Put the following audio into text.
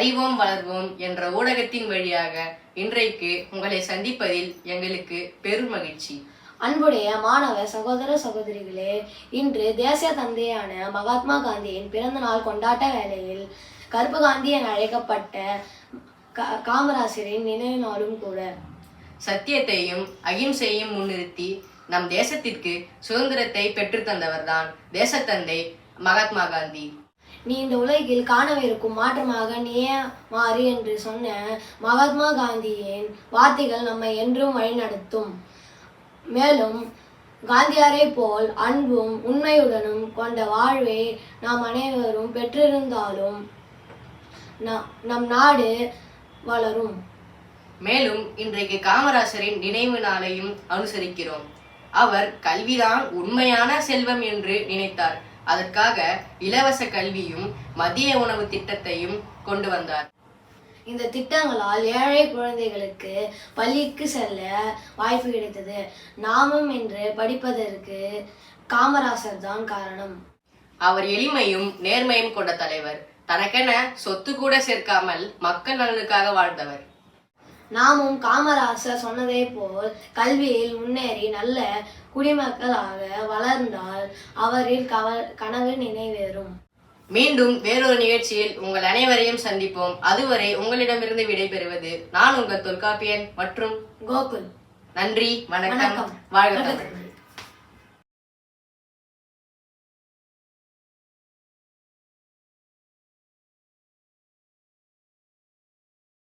அறிவோம் வளர்வோம் என்ற ஊடகத்தின் வழியாக இன்றைக்கு உங்களை சந்திப்பதில் எங்களுக்கு பெரும் மகிழ்ச்சி. அன்புடைய மாணவ சகோதர சகோதரிகளே இன்று தேசிய தந்தையான மகாத்மா காந்தியின் பிறந்த நாள் கொண்டாட்ட வேளையில் கருப்பு காந்தி என அழைக்கப்பட்ட காமராசரின் நினைவு நாளும் கூட. சத்தியத்தையும் அகிம்சையும் முன்னிறுத்தி நம் தேசத்திற்கு சுதந்திரத்தை பெற்றுத் தந்தவர்தான் தேசத்தந்தை மகாத்மா காந்தி. நீ இந்த உலகில் காணவிருக்கும் மாற்றமாக நீயே மாறு என்று சொன்ன மகாத்மா காந்தியின் வார்த்தைகள் நம்மை என்றும் வழிநடத்தும். மேலும் காந்தியாரை போல் அன்பும் உண்மையுடனும் கொண்ட வாழ்வை நாம் அனைவரும் பெற்றிருந்தாலும் நம் நாடு வளரும். மேலும் இன்றைக்கு காமராசரின் நினைவு நாளையும் அனுசரிக்கிறோம். அவர் கல்விதான் உண்மையான செல்வம் என்று நினைத்தார். அதற்காக இலவச கல்வியும் மதிய உணவு திட்டத்தையும் கொண்டு வந்தார். இந்த திட்டங்களால் ஏழை குழந்தைகளுக்கு பள்ளிக்கு செல்ல வாய்ப்பு கிடைத்தது. நாமும் இன்று படிப்பதற்கு காமராசர் தான் காரணம். அவர் எளிமையும் நேர்மையும் கொண்ட தலைவர். தனக்கென சொத்து கூட சேர்க்காமல் மக்கள் நலனுக்காக வாழ்ந்தவர். நாமும் காமராசர் சொன்னதை போல் கல்வியில் முன்னேறி நல்ல குடிமக்களாக வளர்ந்தால் அவரின் கவ கனவு நினைவேறும். மீண்டும் வேறொரு நிகழ்ச்சியில் உங்கள் அனைவரையும் சந்திப்போம். அதுவரை உங்களிடமிருந்து விடைபெறுவது நான் உங்கள் தொல்காப்பியன் மற்றும் கோகுல். நன்றி வணக்கம். வாழ்க